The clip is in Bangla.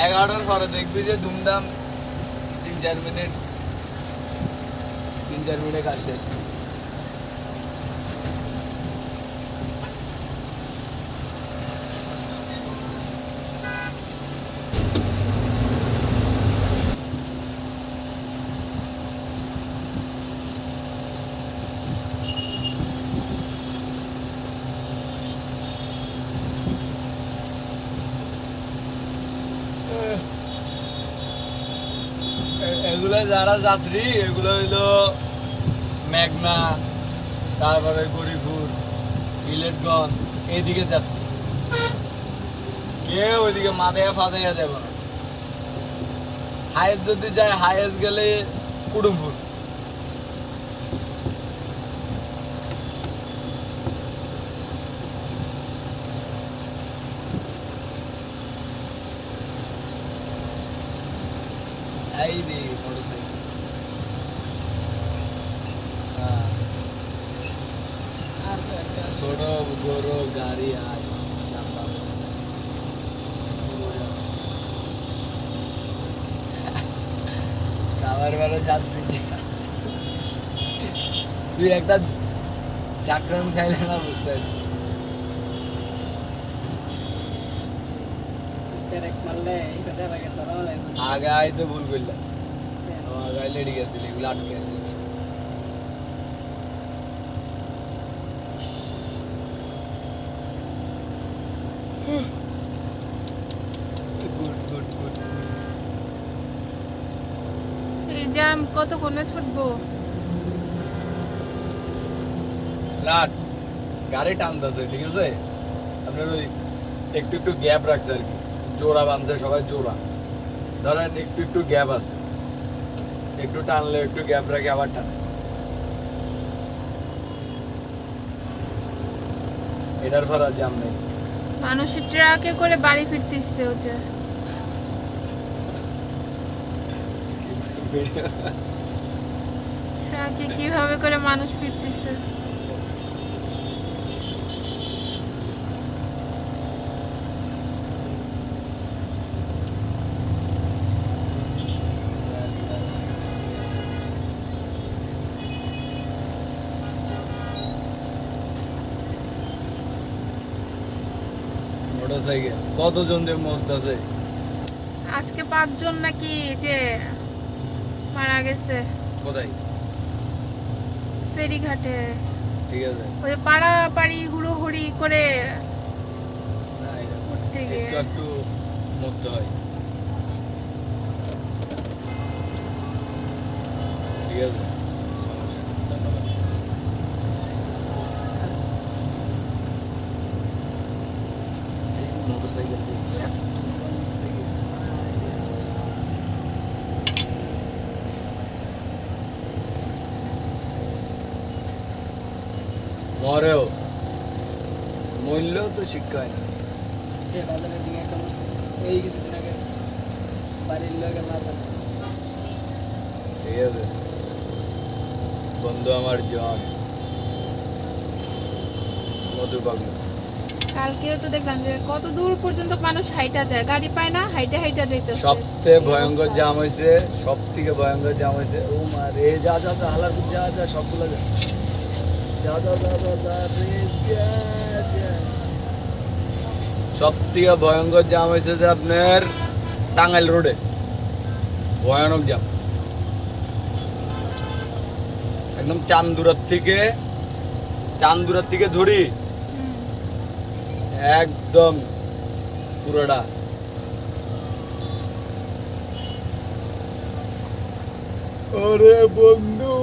এগারোটার পরে দেখবি যে ধুমধাম তিন চার মিনিট তিন চার মিনিট এ- এগুলো যারা যাত্রী, এগুলো হইল মেঘনা, তারপরে গরিপুর ইলেটগঞ্জ এইদিকে যাত্রী। কেউ ওইদিকে মাথায় ফাঁদাইয়া যাবে না। হায়েস যদি যায় হায়েস গেলে কুটুমপুর এই আর তো ছোট বড় গাড়ি আয় খাবার বেলা যাচ্ছি তুই একটা চাকরান খাইলে না বুঝতে পারবি। মারলে এই কথা আগে। আগে আইতে ভুল করলাম। আগে আইলে ঠিক আছে এগুলো আটকে গুড গুড গুড ছুটবো? লাট, গাড়ি টানতেছে, ঠিক আছে? আপনার ওই একটু একটু গ্যাপ রাখছে আর কি। জোড়া বাঁধছে, সবাই জোড়া। ধরেন একটু একটু গ্যাপ আছে। একটু টানলে একটু গ্যাপ রাখে আবার টান। এটার ভরা জাম নেই। মানুষ ট্রাকে করে বাড়ি ফিরতে ইচ্ছে হচ্ছে ট্রাকে কীভাবে করে মানুষ ফিরতেছে? মোটরসাইকেল কতজন যে মরতেছে আজকে পাঁচজন নাকি যে মারা গেছে। কোথায়? ফেরিঘাটে। ঠিক আছে। ওই যে পাড়াপাড়ি হুড়োহুড়ি করে এটা গিয়ে। একটু মরতে হয়। ঠিক আছে সমস্যা নেই, ধন্যবাদ এই মোটরসাইকেল দিয়ে মরেও মূল্যও তো শিক্ষা হয় না। বাজারের দিকে একটা এই কিছুদিন আগে বাড়ির লোকের মাথা। ঠিক আছে। বন্ধু আমার জন। মধু পাগল। কালকেও তো দেখলাম যে কত দূর পর্যন্ত মানুষ হাইটা যায়। গাড়ি পায় না হাইটা হাইটা যাইতেছে। সবথেকে ভয়ঙ্কর জাম হয়েছে সব থেকে ভয়ঙ্কর জাম হয়েছে ও মা রে যা যা যা হালারপুর যা যা সবগুলো যা। যা যা যা যা যা রে যা যা। সব থেকে ভয়ঙ্কর জাম হয়েছে যে আপনার টাঙ্গাইল রোডে ভয়ানক জাম একদম চান্দুরার থেকে চান্দুরার থেকে ধরি। একদম পুরোটা। ওরে বন্ধু